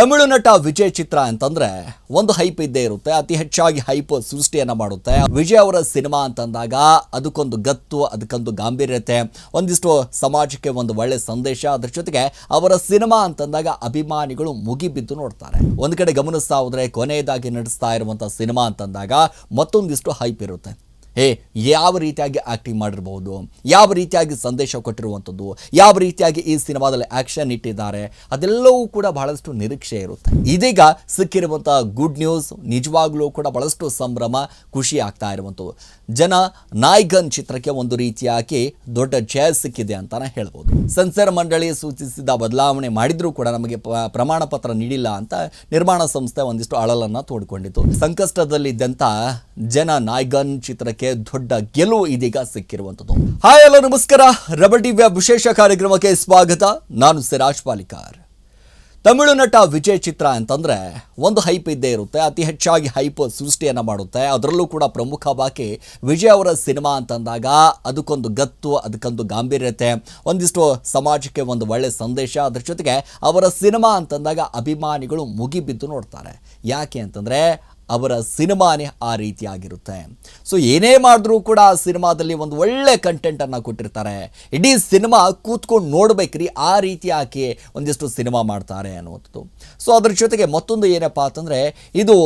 ತಮಿಳು ನಟ ವಿಜಯ್ ಚಿತ್ರ ಅಂತಂದ್ರೆ ಒಂದು ಹೈಪ್ ಇದ್ದೇ ಇರುತ್ತೆ. ಅತಿ ಹೆಚ್ಚಾಗಿ ಹೈಪ್ ಸೃಷ್ಟಿಯನ್ನ ಮಾಡುತ್ತೆ. ವಿಜಯ್ ಅವರ ಸಿನಿಮಾ ಅಂತಂದಾಗ ಅದಕ್ಕೊಂದು ಗತ್ತು, ಅದಕ್ಕೊಂದು ಗಾಂಭೀರ್ಯತೆ, ಒಂದಿಷ್ಟು ಸಮಾಜಕ್ಕೆ ಒಂದು ಒಳ್ಳೆ ಸಂದೇಶ. ಅದ್ರ ಜೊತೆಗೆ ಅವರ ಸಿನಿಮಾ ಅಂತಂದಾಗ ಅಭಿಮಾನಿಗಳು ಮುಗಿಬಿದ್ದು ನೋಡ್ತಾರೆ. ಒಂದ್ ಕಡೆ ಗಮನಿಸ್ತಾ ಹೋದ್ರೆ ಕೊನೆಯದಾಗಿ ನಡೆಸ್ತಾ ಇರುವಂತ ಸಿನಿಮಾ ಅಂತಂದಾಗ ಮತ್ತೊಂದಿಷ್ಟು ಹೈಪ್ ಇರುತ್ತೆ. ಏ ಯಾವ ರೀತಿಯಾಗಿ ಆ್ಯಕ್ಟಿಂಗ್ ಮಾಡಿರ್ಬೋದು, ಯಾವ ರೀತಿಯಾಗಿ ಸಂದೇಶ ಕೊಟ್ಟಿರುವಂಥದ್ದು, ಯಾವ ರೀತಿಯಾಗಿ ಈ ಸಿನಿಮಾದಲ್ಲಿ ಆ್ಯಕ್ಷನ್ ಇಟ್ಟಿದ್ದಾರೆ, ಅದೆಲ್ಲವೂ ಕೂಡ ಬಹಳಷ್ಟು ನಿರೀಕ್ಷೆ ಇರುತ್ತೆ. ಇದೀಗ ಸಿಕ್ಕಿರುವಂಥ ಗುಡ್ ನ್ಯೂಸ್ ನಿಜವಾಗ್ಲೂ ಕೂಡ ಬಹಳಷ್ಟು ಸಂಭ್ರಮ, ಖುಷಿ ಆಗ್ತಾ ಇರುವಂಥದ್ದು. ಜನ ನಾಯ್ಗನ್ ಚಿತ್ರಕ್ಕೆ ಒಂದು ರೀತಿಯಾಗಿ ದೊಡ್ಡ ಜಯ ಸಿಕ್ಕಿದೆ ಅಂತಾನೆ ಹೇಳ್ಬೋದು. ಸೆನ್ಸರ್ ಮಂಡಳಿ ಸೂಚಿಸಿದ ಬದಲಾವಣೆ ಮಾಡಿದ್ರೂ ಕೂಡ ನಮಗೆ ಪ್ರಮಾಣ ಪತ್ರ ನೀಡಿಲ್ಲ ಅಂತ ನಿರ್ಮಾಣ ಸಂಸ್ಥೆ ಒಂದಿಷ್ಟು ಅಳಲನ್ನು ತೋಡ್ಕೊಂಡಿತ್ತು. ಸಂಕಷ್ಟದಲ್ಲಿದ್ದಂತ ಜನ ನಾಯ್ಗನ್ ಚಿತ್ರಕ್ಕೆ ದೊಡ್ಡ ಗೆಲುವು ಇದೀಗ ಸಿಕ್ಕಿರುವಂಥದ್ದು. ಹಾಯ್ ಎಲ್ಲ ನಮಸ್ಕಾರ. ರಬಲ್ ಟಿವಿಯ ವಿಶೇಷ ಕಾರ್ಯಕ್ರಮಕ್ಕೆ ಸ್ವಾಗತ. ನಾನು ಸಿರಾಜ್ ಪಾಲಿಕಾರ್. ತಮಿಳು ನಟ ವಿಜಯ್ ಚಿತ್ರ ಅಂತಂದ್ರೆ ಒಂದು ಹೈಪ್ ಇದ್ದೇ ಇರುತ್ತೆ. ಅತಿ ಹೆಚ್ಚಾಗಿ ಹೈಪ್ ಸೃಷ್ಟಿಯನ್ನ ಮಾಡುತ್ತೆ. ಅದರಲ್ಲೂ ಕೂಡ ಪ್ರಮುಖವಾಗಿ ವಿಜಯ್ ಅವರ ಸಿನಿಮಾ ಅಂತಂದಾಗ ಅದಕ್ಕೊಂದು ಗತ್ತು, ಅದಕ್ಕೊಂದು ಗಾಂಭೀರ್ಯತೆ, ಒಂದಿಷ್ಟು ಸಮಾಜಕ್ಕೆ ಒಂದು ಒಳ್ಳೆ ಸಂದೇಶ, ಅದರ ಜೊತೆಗೆ ಅವರ ಸಿನಿಮಾ ಅಂತಂದಾಗ ಅಭಿಮಾನಿಗಳು ಮುಗಿಬಿದ್ದು ನೋಡ್ತಾರೆ. ಯಾಕೆ ಅಂತಂದ್ರೆ ಅವರ ಸಿನಿಮಾನೇ ಆ ರೀತಿಯಾಗಿರುತ್ತೆ. ಸೊ ಏನೇ ಮಾಡಿದ್ರೂ ಕೂಡ ಆ ಸಿನಿಮಾದಲ್ಲಿ ಒಂದು ಒಳ್ಳೆ ಕಂಟೆಂಟನ್ನು ಕೊಟ್ಟಿರ್ತಾರೆ. ಇಡೀ ಸಿನಿಮಾ ಕೂತ್ಕೊಂಡು ನೋಡಬೇಕ್ರಿ, ಆ ರೀತಿ ಆಕೆ ಒಂದಿಷ್ಟು ಸಿನಿಮಾ ಮಾಡ್ತಾರೆ ಅನ್ನುವಂಥದ್ದು. ಸೊ ಅದ್ರ ಜೊತೆಗೆ ಮತ್ತೊಂದು ಏನಪ್ಪ ಅಂತಂದರೆ, ಇದು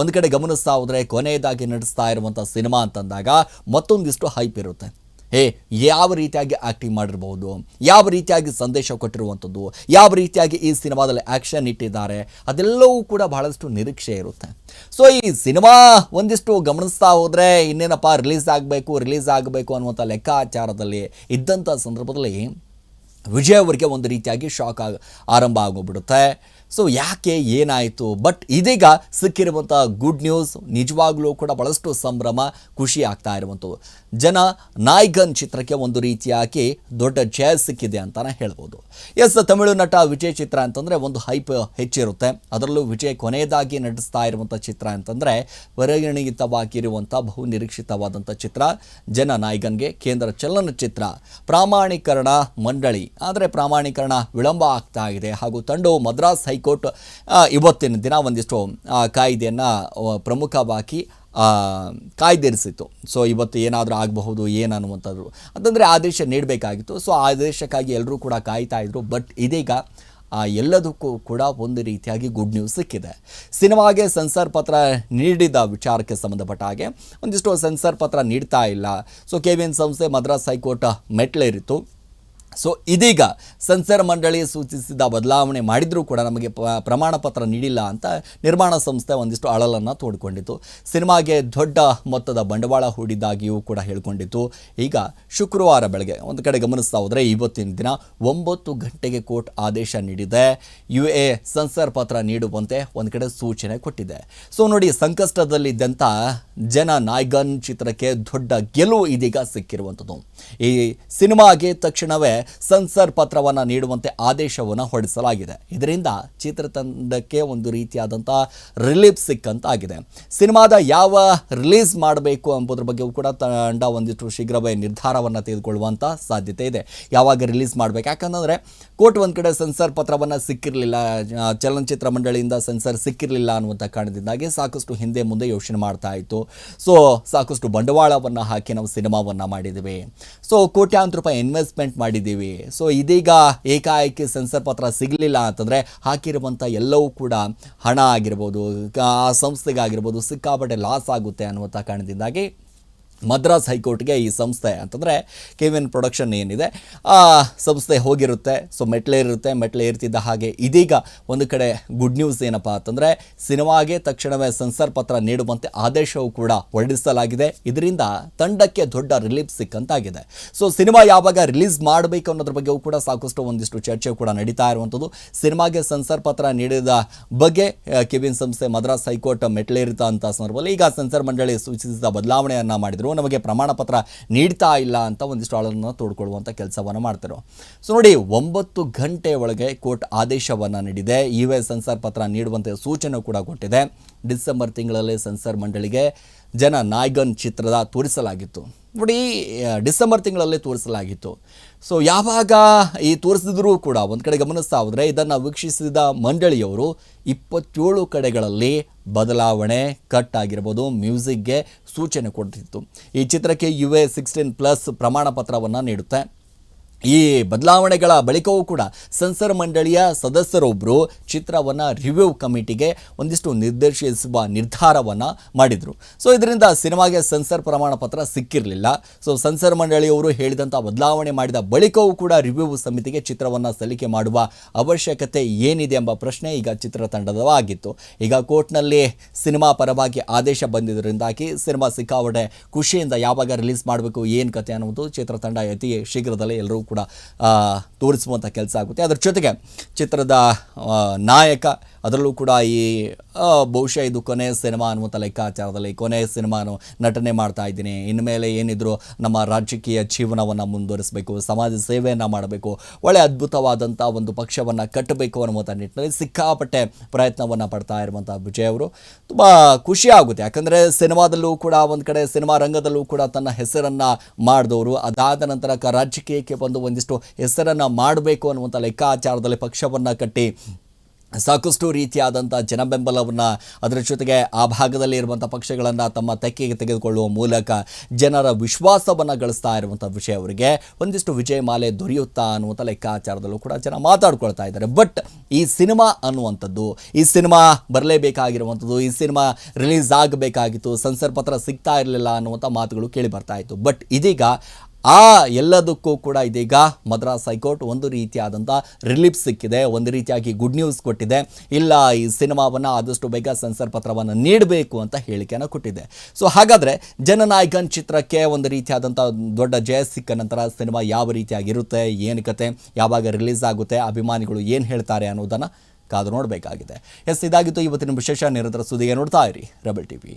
ಒಂದು ಕಡೆ ಗಮನಿಸ್ತಾ ಹೋದರೆ ಕೊನೆಯದಾಗಿ ನಡೆಸ್ತಾ ಇರುವಂಥ ಸಿನಿಮಾ ಅಂತಂದಾಗ ಮತ್ತೊಂದಿಷ್ಟು ಹೈಪ್ ಇರುತ್ತೆ. ಏ ಯಾವ ರೀತಿಯಾಗಿ ಆ್ಯಕ್ಟಿಂಗ್ ಮಾಡಿರ್ಬೋದು? ಯಾವ ರೀತಿಯಾಗಿ ಸಂದೇಶ ಕೊಟ್ಟಿರುವಂಥದ್ದು? ಯಾವ ರೀತಿಯಾಗಿ ಈ ಸಿನಿಮಾದಲ್ಲಿ ಆ್ಯಕ್ಷನ್ ಇಟ್ಟಿದ್ದಾರೆ? ಅದೆಲ್ಲವೂ ಕೂಡ ಬಹಳಷ್ಟು ನಿರೀಕ್ಷೆ ಇರುತ್ತೆ. ಸೊ ಈ ಸಿನಿಮಾ ಒಂದಿಷ್ಟು ಗಮನಿಸ್ತಾ ಹೋದರೆ ಇನ್ನೇನಪ್ಪ ರಿಲೀಸ್ ಆಗಬೇಕು ರಿಲೀಸ್ ಆಗಬೇಕು ಅನ್ನುವಂಥ ಲೆಕ್ಕಾಚಾರದಲ್ಲಿ ಇದ್ದಂಥ ಸಂದರ್ಭದಲ್ಲಿ ವಿಜಯ್ ಅವರಿಗೆ ಒಂದು ರೀತಿಯಾಗಿ ಶಾಕ್ ಆಗ, ಆರಂಭ ಆಗೋಗ್ಬಿಡುತ್ತೆ. ಸೊ ಯಾಕೆ ಏನಾಯಿತು? ಬಟ್ ಇದೀಗ ಸಿಕ್ಕಿರುವಂಥ ಗುಡ್ ನ್ಯೂಸ್ ನಿಜವಾಗ್ಲೂ ಕೂಡ ಬಹಳಷ್ಟು ಸಂಭ್ರಮ, ಖುಷಿ ಆಗ್ತಾ ಇರುವಂಥವು ಜನ ನಾಯ್ಗನ್ ಚಿತ್ರಕ್ಕೆ ಒಂದು ರೀತಿಯಾಗಿ ದೊಡ್ಡ ಜಯ ಸಿಕ್ಕಿದೆ ಅಂತಲೇ ಹೇಳ್ಬೋದು. ಎಸ್ ತಮಿಳು ನಟ ವಿಜಯ್ ಚಿತ್ರ ಅಂತಂದರೆ ಒಂದು ಹೈಪ್ ಹೆಚ್ಚಿರುತ್ತೆ. ಅದರಲ್ಲೂ ವಿಜಯ್ ಕೊನೆಯದಾಗಿ ನಟಿಸ್ತಾ ಇರುವಂಥ ಚಿತ್ರ ಅಂತಂದರೆ ಪರಿಗಣಿತವಾಗಿರುವಂಥ ಬಹು ನಿರೀಕ್ಷಿತವಾದಂಥ ಚಿತ್ರ ಜನ ನಾಯ್ಗನ್ಗೆ ಕೇಂದ್ರ ಚಲನಚಿತ್ರ ಪ್ರಾಮಾಣೀಕರಣ ಮಂಡಳಿ. ಆದರೆ ಪ್ರಾಮಾಣೀಕರಣ ವಿಳಂಬ ಆಗ್ತಾ ಇದೆ. ಹಾಗೂ ತಂಡವು ಮದ್ರಾಸ್ ಹೈಕೋರ್ಟ್ ಇವತ್ತಿನ ದಿನ ಒಂದಿಷ್ಟು ಕಾಯ್ದೆಯನ್ನು ಪ್ರಮುಖವಾಗಿ ಆ, ಕಾಯ್ದಿರಿಸಿತು ಸೊ ಇವತ್ತು ಏನಾದರೂ ಆಗಬಹುದು ಏನನ್ನುವಂಥದ್ದು ಅಂತಂದರೆ ಆದೇಶ ನೀಡಬೇಕಾಗಿತ್ತು. ಸೊ ಆದೇಶಕ್ಕಾಗಿ ಎಲ್ಲರೂ ಕೂಡ ಕಾಯ್ತಾ ಇದ್ದರು ಬಟ್ ಇದೀಗ ಎಲ್ಲದಕ್ಕೂ ಕೂಡ ಒಂದು ರೀತಿಯಾಗಿ ಗುಡ್ ನ್ಯೂಸ್ ಸಿಕ್ಕಿದೆ. ಸಿನಿಮಾಗೆ ಸೆನ್ಸರ್ ಪತ್ರ ನೀಡಿದ ವಿಚಾರಕ್ಕೆ ಸಂಬಂಧಪಟ್ಟ ಹಾಗೆ ಒಂದಿಷ್ಟು ಸೆನ್ಸರ್ ಪತ್ರ ನೀಡ್ತಾ ಇಲ್ಲ. ಸೊ ಕೆ ವಿ ಎನ್ ಸಂಸ್ಥೆ ಮದ್ರಾಸ್ ಹೈಕೋರ್ಟ್ ಮೆಟ್ಲೇರಿತ್ತು ಸೊ ಇದೀಗ ಸೆನ್ಸರ್ ಮಂಡಳಿ ಸೂಚಿಸಿದ ಬದಲಾವಣೆ ಮಾಡಿದರೂ ಕೂಡ ನಮಗೆ ಪ್ರಮಾಣ ಪತ್ರ ನೀಡಿಲ್ಲ ಅಂತ ನಿರ್ಮಾಣ ಸಂಸ್ಥೆ ಒಂದಿಷ್ಟು ಅಳಲನ್ನು ತೋಡಿಕೊಂಡಿತ್ತು. ಸಿನಿಮಾಗೆ ದೊಡ್ಡ ಮೊತ್ತದ ಬಂಡವಾಳ ಹೂಡಿದ್ದಾಗಿಯೂ ಕೂಡ ಹೇಳ್ಕೊಂಡಿತ್ತು. ಈಗ ಶುಕ್ರವಾರ ಬೆಳಗ್ಗೆ ಒಂದು ಕಡೆ ಗಮನಿಸ್ತಾ ಹೋದರೆ ಇವತ್ತಿನ ದಿನ ಒಂಬತ್ತು ಗಂಟೆಗೆ ಕೋರ್ಟ್ ಆದೇಶ ನೀಡಿದೆ. ಯು ಎ ಸೆನ್ಸರ್ ಪತ್ರ ನೀಡುವಂತೆ ಒಂದು ಕಡೆ ಸೂಚನೆ ಕೊಟ್ಟಿದೆ. ಸೊ ನೋಡಿ ಸಂಕಷ್ಟದಲ್ಲಿದ್ದಂಥ ಜನ ನಾಯ್ಗನ್ ಚಿತ್ರಕ್ಕೆ ದೊಡ್ಡ ಗೆಲುವು ಇದೀಗ ಸಿಕ್ಕಿರುವಂಥದ್ದು. ಈ ಸಿನಿಮಾಗೆ ತಕ್ಷಣವೇ ಸೆನ್ಸರ್ ಪತ್ರವನ್ನು ನೀಡುವಂತೆ ಆದೇಶವನ್ನು ಹೊರಡಿಸಲಾಗಿದೆ. ಇದರಿಂದ ಚಿತ್ರತಂಡಕ್ಕೆ ಒಂದು ರೀತಿಯಾದಂಥ ರಿಲೀಫ್ ಸಿಕ್ಕಂತಾಗಿದೆ. ಸಿನಿಮಾದ ಯಾವ ರಿಲೀಸ್ ಮಾಡಬೇಕು ಎಂಬುದ್ರ ಬಗ್ಗೆಯೂ ಕೂಡ ತಂಡ ಒಂದಿಷ್ಟು ಶೀಘ್ರವೇ ನಿರ್ಧಾರವನ್ನು ತೆಗೆದುಕೊಳ್ಳುವಂಥ ಸಾಧ್ಯತೆ ಇದೆ. ಯಾವಾಗ ರಿಲೀಸ್ ಮಾಡಬೇಕು? ಯಾಕಂತಂದರೆ ಕೋರ್ಟ್ ಒಂದು ಕಡೆ ಸೆನ್ಸರ್ ಪತ್ರವನ್ನು ಸಿಕ್ಕಿರಲಿಲ್ಲ. ಚಲನಚಿತ್ರ ಮಂಡಳಿಯಿಂದ ಸೆನ್ಸರ್ ಸಿಕ್ಕಿರಲಿಲ್ಲ ಅನ್ನುವಂಥ ಕಾರಣದಿಂದಾಗಿ ಸಾಕಷ್ಟು ಹಿಂದೆ ಮುಂದೆ ಯೋಚನೆ ಮಾಡ್ತಾ ಇತ್ತು. ಸೊ ಸಾಕಷ್ಟು ಬಂಡವಾಳವನ್ನು ಹಾಕಿ ನಾವು ಸಿನಿಮಾವನ್ನು ಮಾಡಿದ್ದೀವಿ. ಸೊ ಕೋಟ್ಯಾಂತರ ರೂಪಾಯಿ ಇನ್ವೆಸ್ಟ್ಮೆಂಟ್ ಮಾಡಿದ್ದೀವಿ. ಸೊ ಇದೀಗ ಏಕಾಏಕಿ ಸೆನ್ಸರ್ ಪತ್ರ ಸಿಗಲಿಲ್ಲ ಅಂತಂದರೆ ಹಾಕಿರುವಂಥ ಎಲ್ಲವೂ ಕೂಡ ಹಣ ಆಗಿರ್ಬೋದು, ಆ ಸಂಸ್ಥೆಗಾಗಿರ್ಬೋದು ಸಿಕ್ಕಾಪಟ್ಟೆ ಲಾಸ್ ಆಗುತ್ತೆ ಅನ್ನುವಂಥ ಕಾರಣದಿಂದಾಗಿ ಮದ್ರಾಸ್ ಹೈಕೋರ್ಟ್ಗೆ ಈ ಸಂಸ್ಥೆ ಅಂತಂದರೆ ಕೆ ಪ್ರೊಡಕ್ಷನ್ ಏನಿದೆ. ಆ ಸಂಸ್ಥೆ ಹೋಗಿರುತ್ತೆ. ಸೊ ಮೆಟ್ಲೇರಿರುತ್ತೆ ಮೆಟ್ಲೇರ್ತಿದ್ದ ಹಾಗೆ ಇದೀಗ ಒಂದು ಕಡೆ ಗುಡ್ ನ್ಯೂಸ್ ಏನಪ್ಪ ಅಂತಂದರೆ ಸಿನಿಮಾಗೆ ತಕ್ಷಣವೇ ಸೆನ್ಸರ್ ಪತ್ರ ನೀಡುವಂತೆ ಆದೇಶವೂ ಕೂಡ ಹೊರಡಿಸಲಾಗಿದೆ. ಇದರಿಂದ ತಂಡಕ್ಕೆ ದೊಡ್ಡ ರಿಲೀಫ್ ಸಿಕ್ಕಂತಾಗಿದೆ. ಸೊ ಸಿನಿಮಾ ಯಾವಾಗ ರಿಲೀಸ್ ಮಾಡಬೇಕು ಅನ್ನೋದ್ರ ಬಗ್ಗೆಯೂ ಕೂಡ ಸಾಕಷ್ಟು ಒಂದಿಷ್ಟು ಚರ್ಚೆ ಕೂಡ ನಡೀತಾ ಇರುವಂಥದ್ದು. ಸಿನಿಮಾಗೆ ಸೆನ್ಸರ್ ಪತ್ರ ನೀಡಿದ ಬಗ್ಗೆ ಕೆವಿನ್ ಸಂಸ್ಥೆ ಮದ್ರಾಸ್ ಹೈಕೋರ್ಟ್ ಮೆಟ್ಲೇರಿತ ಅಂತ ಸಂದರ್ಭದಲ್ಲಿ ಈಗ ಸೆನ್ಸರ್ ಮಂಡಳಿ ಸೂಚಿಸಿದ ಬದಲಾವಣೆಯನ್ನು ಮಾಡಿದರು. ನಮಗೆ ಪ್ರಮಾಣ ಪತ್ರ ನೀಡ್ತಾ ಇಲ್ಲ ಅಂತ ಒಂದಿಷ್ಟು ಆಳನ್ನು ತೋಡ್ಕೊಳ್ಳುವಂಥ ಕೆಲಸವನ್ನು ಮಾಡ್ತಾರೆ. ಸೊ ನೋಡಿ, ಒಂಬತ್ತು ಗಂಟೆ ಒಳಗೆ ಕೋರ್ಟ್ ಆದೇಶವನ್ನು ನೀಡಿದೆ. ಯು ವೇ ಸೆನ್ಸಾರ್ ಪತ್ರ ನೀಡುವಂತೆ ಸೂಚನೆ ಕೂಡ ಕೊಟ್ಟಿದೆ. ಡಿಸೆಂಬರ್ ತಿಂಗಳಲ್ಲಿ ಸೆನ್ಸಾರ್ ಮಂಡಳಿಗೆ ಜನ ನಾಯ್ಗನ್ ಚಿತ್ರದ ತೋರಿಸಲಾಗಿತ್ತು. ನೋಡಿ ಡಿಸೆಂಬರ್ ತಿಂಗಳಲ್ಲಿ ತೋರಿಸಲಾಗಿತ್ತು. ಸೊ ಯಾವಾಗ ಈ ತೋರಿಸಿದ್ರೂ ಕೂಡ ಒಂದು ಕಡೆ ಗಮನಿಸ್ತಾ ಹೋದರೆ ಇದನ್ನು ವೀಕ್ಷಿಸಿದ ಮಂಡಳಿಯವರು ಇಪ್ಪತ್ತೇಳು ಕಡೆಗಳಲ್ಲಿ ಬದಲಾವಣೆ ಕಟ್ ಆಗಿರ್ಬೋದು ಮ್ಯೂಸಿಕ್ಗೆ ಸೂಚನೆ ಕೊಡ್ತಿತ್ತು. ಈ ಚಿತ್ರಕ್ಕೆ ಯು ಎ ಸಿಕ್ಸ್ಟೀನ್ ಪ್ಲಸ್ ಪ್ರಮಾಣ ಪತ್ರವನ್ನು ನೀಡುತ್ತೆ. ಈ ಬದಲಾವಣೆಗಳ ಬಳಿಕವೂ ಕೂಡ ಸೆನ್ಸರ್ ಮಂಡಳಿಯ ಸದಸ್ಯರೊಬ್ಬರು ಚಿತ್ರವನ್ನು ರಿವ್ಯೂ ಕಮಿಟಿಗೆ ಒಂದಿಷ್ಟು ನಿರ್ದೇಶಿಸುವ ನಿರ್ಧಾರವನ್ನು ಮಾಡಿದರು. ಸೊ, ಇದರಿಂದ ಸಿನಿಮಾಗೆ ಸೆನ್ಸರ್ ಪ್ರಮಾಣ ಪತ್ರ ಸಿಕ್ಕಿರಲಿಲ್ಲ. ಸೊ, ಸೆನ್ಸರ್ ಮಂಡಳಿಯವರು ಹೇಳಿದಂಥ ಬದಲಾವಣೆ ಮಾಡಿದ ಬಳಿಕವೂ ಕೂಡ ರಿವ್ಯೂ ಸಮಿತಿಗೆ ಚಿತ್ರವನ್ನು ಸಲ್ಲಿಕೆ ಮಾಡುವ ಅವಶ್ಯಕತೆ ಏನಿದೆ ಎಂಬ ಪ್ರಶ್ನೆ ಈಗ ಚಿತ್ರತಂಡದವಾಗಿತ್ತು. ಈಗ ಕೋರ್ಟ್ನಲ್ಲಿ ಸಿನಿಮಾ ಪರವಾಗಿ ಆದೇಶ ಬಂದಿದ್ದರಿಂದಾಗಿ ಸಿನಿಮಾ ಸಿಕ್ಕಾವಡೆ ಖುಷಿಯಿಂದ ಯಾವಾಗ ರಿಲೀಸ್ ಮಾಡಬೇಕು, ಏನು ಕತೆ ಅನ್ನೋದು ಚಿತ್ರತಂಡ ಅತಿ ಶೀಘ್ರದಲ್ಲೇ ಎಲ್ಲರೂ ಕೂಡ ತೋರಿಸುವಂಥ ಕೆಲಸ ಆಗುತ್ತೆ. ಅದರ ಜೊತೆಗೆ ಚಿತ್ರದ ನಾಯಕ ಅದರಲ್ಲೂ ಕೂಡ ಈ ಬಹುಶಃ ಇದು ಕೊನೆಯ ಸಿನಿಮಾ ಅನ್ನುವಂಥ ಲೆಕ್ಕಾಚಾರದಲ್ಲಿ ಕೊನೆಯ ಸಿನಿಮಾನು ನಟನೆ ಮಾಡ್ತಾ ಇದ್ದೀನಿ. ಇನ್ಮೇಲೆ ಏನಿದ್ರು ನಮ್ಮ ರಾಜಕೀಯ ಜೀವನವನ್ನು ಮುಂದುವರಿಸಬೇಕು, ಸಮಾಜ ಸೇವೆಯನ್ನು ಮಾಡಬೇಕು, ಒಳ್ಳೆ ಅದ್ಭುತವಾದಂಥ ಒಂದು ಪಕ್ಷವನ್ನು ಕಟ್ಟಬೇಕು ಅನ್ನುವಂಥ ನಿಟ್ಟಿನಲ್ಲಿ ಸಿಕ್ಕಾಪಟ್ಟೆ ಪ್ರಯತ್ನವನ್ನು ಪಡ್ತಾ ಇರುವಂಥ ವಿಜಯ್ ಅವರು. ತುಂಬ ಖುಷಿಯಾಗುತ್ತೆ ಯಾಕಂದರೆ ಸಿನಿಮಾದಲ್ಲೂ ಕೂಡ ಒಂದು ಕಡೆ ಸಿನಿಮಾ ರಂಗದಲ್ಲೂ ಕೂಡ ತನ್ನ ಹೆಸರನ್ನು ಮಾಡಿದವರು. ಅದಾದ ನಂತರ ರಾಜಕೀಯಕ್ಕೆ ಬಂದು ಒಂದಿಷ್ಟು ಹೆಸರನ್ನು ಮಾಡಬೇಕು ಅನ್ನುವಂಥ ಲೆಕ್ಕಾಚಾರದಲ್ಲಿ ಪಕ್ಷವನ್ನು ಕಟ್ಟಿ ಸಾಕಷ್ಟು ರೀತಿಯಾದಂಥ ಜನಬೆಂಬಲವನ್ನು ಅದರ ಜೊತೆಗೆ ಆ ಭಾಗದಲ್ಲಿ ಇರುವಂಥ ಪಕ್ಷಗಳನ್ನು ತಮ್ಮ ತೆಕ್ಕೆಗೆ ತೆಗೆದುಕೊಳ್ಳುವ ಮೂಲಕ ಜನರ ವಿಶ್ವಾಸವನ್ನು ಗಳಿಸ್ತಾ ಇರುವಂಥ ವಿಷಯ ಅವರಿಗೆ. ಒಂದಿಷ್ಟು ವಿಜಯಮಾಲೆ ದೊರೆಯುತ್ತಾ ಅನ್ನುವಂಥ ಲೆಕ್ಕಾಚಾರದಲ್ಲೂ ಕೂಡ ಜನ ಮಾತಾಡ್ಕೊಳ್ತಾ ಇದ್ದಾರೆ. ಬಟ್ ಈ ಸಿನಿಮಾ ಅನ್ನುವಂಥದ್ದು, ಈ ಸಿನಿಮಾ ಬರಲೇಬೇಕಾಗಿರುವಂಥದ್ದು, ಈ ಸಿನಿಮಾ ರಿಲೀಸ್ ಆಗಬೇಕಾಗಿತ್ತು ಸಂಸರ್ ಪತ್ರ ಸಿಗ್ತಾ ಇರಲಿಲ್ಲ ಅನ್ನುವಂಥ ಮಾತುಗಳು ಕೇಳಿ ಬರ್ತಾ ಇತ್ತು. ಬಟ್ ಇದೀಗ ಆ ಎಲ್ಲದಕ್ಕೂ ಕೂಡ ಇದೀಗ ಮದ್ರಾಸ್ ಹೈಕೋರ್ಟ್ ಒಂದು ರೀತಿಯಾದಂಥ ರಿಲೀಫ್ ಸಿಕ್ಕಿದೆ. ಒಂದು ರೀತಿಯಾಗಿ ಗುಡ್ ನ್ಯೂಸ್ ಕೊಟ್ಟಿದೆ. ಇಲ್ಲ, ಈ ಸಿನಿಮಾವನ್ನು ಆದಷ್ಟು ಬೇಗ ಸೆನ್ಸರ್ ಪತ್ರವನ್ನು ನೀಡಬೇಕು ಅಂತ ಹೇಳಿಕೆಯನ್ನು ಕೊಟ್ಟಿದೆ. ಸೊ ಹಾಗಾದರೆ ಜನನಾಯಕನ್ ಚಿತ್ರಕ್ಕೆ ಒಂದು ರೀತಿಯಾದಂಥ ದೊಡ್ಡ ಜಯ ಸಿಕ್ಕ ನಂತರ ಸಿನಿಮಾ ಯಾವ ರೀತಿಯಾಗಿರುತ್ತೆ, ಏನು ಕತೆ, ಯಾವಾಗ ರಿಲೀಸ್ ಆಗುತ್ತೆ, ಅಭಿಮಾನಿಗಳು ಏನು ಹೇಳ್ತಾರೆ ಅನ್ನೋದನ್ನು ಕಾದು ನೋಡಬೇಕಾಗಿದೆ. ಎಸ್, ಇದಾಗಿತ್ತು ಇವತ್ತಿನ ವಿಶೇಷ ನಿರಂತರ ಸುದ್ದಿಗೆ ನೋಡ್ತಾ ಇರಿ ರಬಲ್ ಟಿವಿ.